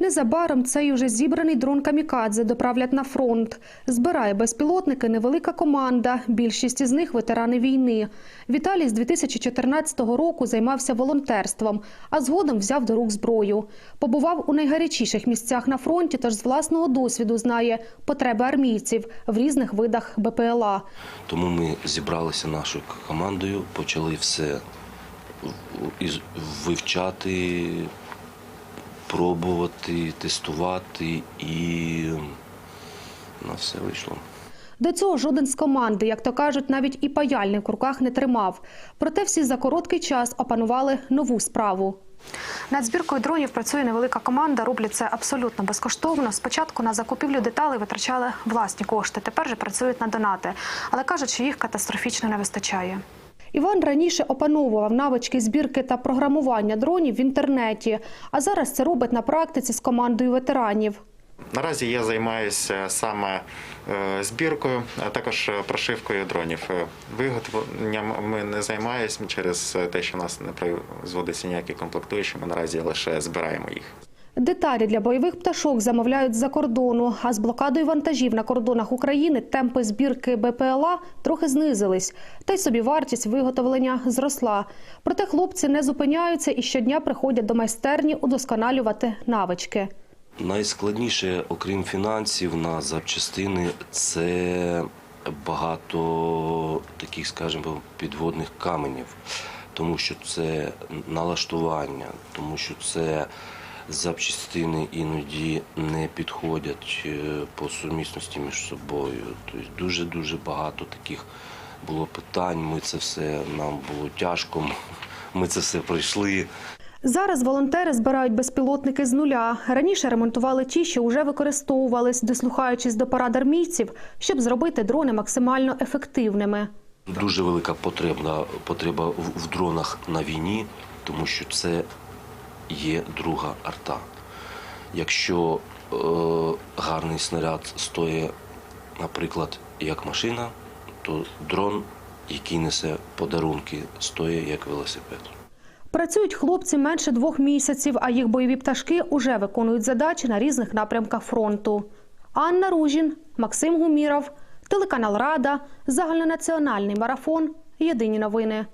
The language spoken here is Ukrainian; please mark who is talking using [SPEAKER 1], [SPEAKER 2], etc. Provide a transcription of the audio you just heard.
[SPEAKER 1] Незабаром цей уже зібраний дрон «Камікадзе» доправлять на фронт. Збирає безпілотники невелика команда. Більшість із них – ветерани війни. Віталій з 2014 року займався волонтерством, а згодом взяв до рук зброю. Побував у найгарячіших місцях на фронті, тож з власного досвіду знає потреби армійців в різних видах БПЛА.
[SPEAKER 2] Тому ми зібралися нашою командою, почали все вивчати, пробувати, тестувати і на все вийшло.
[SPEAKER 1] До цього жоден з команди, як то кажуть, навіть і паяльник в руках не тримав. Проте всі за короткий час опанували нову справу. Над збіркою дронів працює невелика команда. Роблять це абсолютно безкоштовно. Спочатку на закупівлю деталей витрачали власні кошти. Тепер же працюють на донати, але кажуть, що їх катастрофічно не вистачає. Іван раніше опановував навички збірки та програмування дронів в інтернеті, а зараз це робить на практиці з командою ветеранів.
[SPEAKER 3] Наразі я займаюся саме е, збіркою, а також е, прошивкою дронів. Е, Виготовленням ми не займаємося через те, що у нас не производиться ніякі комплектуючі. Ми наразі лише збираємо їх.
[SPEAKER 1] Деталі для бойових пташок замовляють з-за кордону, а з блокадою вантажів на кордонах України темпи збірки БПЛА трохи знизились, та й собі вартість виготовлення зросла. Проте хлопці не зупиняються і щодня приходять до майстерні удосконалювати навички.
[SPEAKER 2] Найскладніше, окрім фінансів, на запчастини це багато таких, скажімо, підводних каменів, тому що це налаштування, тому що це запчастини іноді не підходять е, по сумісності між собою. Тобто дуже дуже багато таких було питань. Ми це все нам було тяжко. Ми це все пройшли.
[SPEAKER 1] Зараз волонтери збирають безпілотники з нуля. Раніше ремонтували ті, що вже використовувались, дослухаючись до порад армійців, щоб зробити дрони максимально ефективними.
[SPEAKER 2] Дуже велика потреба, потреба в дронах на війні, тому що це є друга арта. Якщо е, гарний снаряд стоїть, наприклад, як машина, то дрон, який несе подарунки, стоїть як велосипед.
[SPEAKER 1] Працюють хлопці менше двох місяців, а їх бойові пташки уже виконують задачі на різних напрямках фронту. Анна Ружін, Максим Гуміров, телеканал Рада, загальнонаціональний марафон. Єдині новини.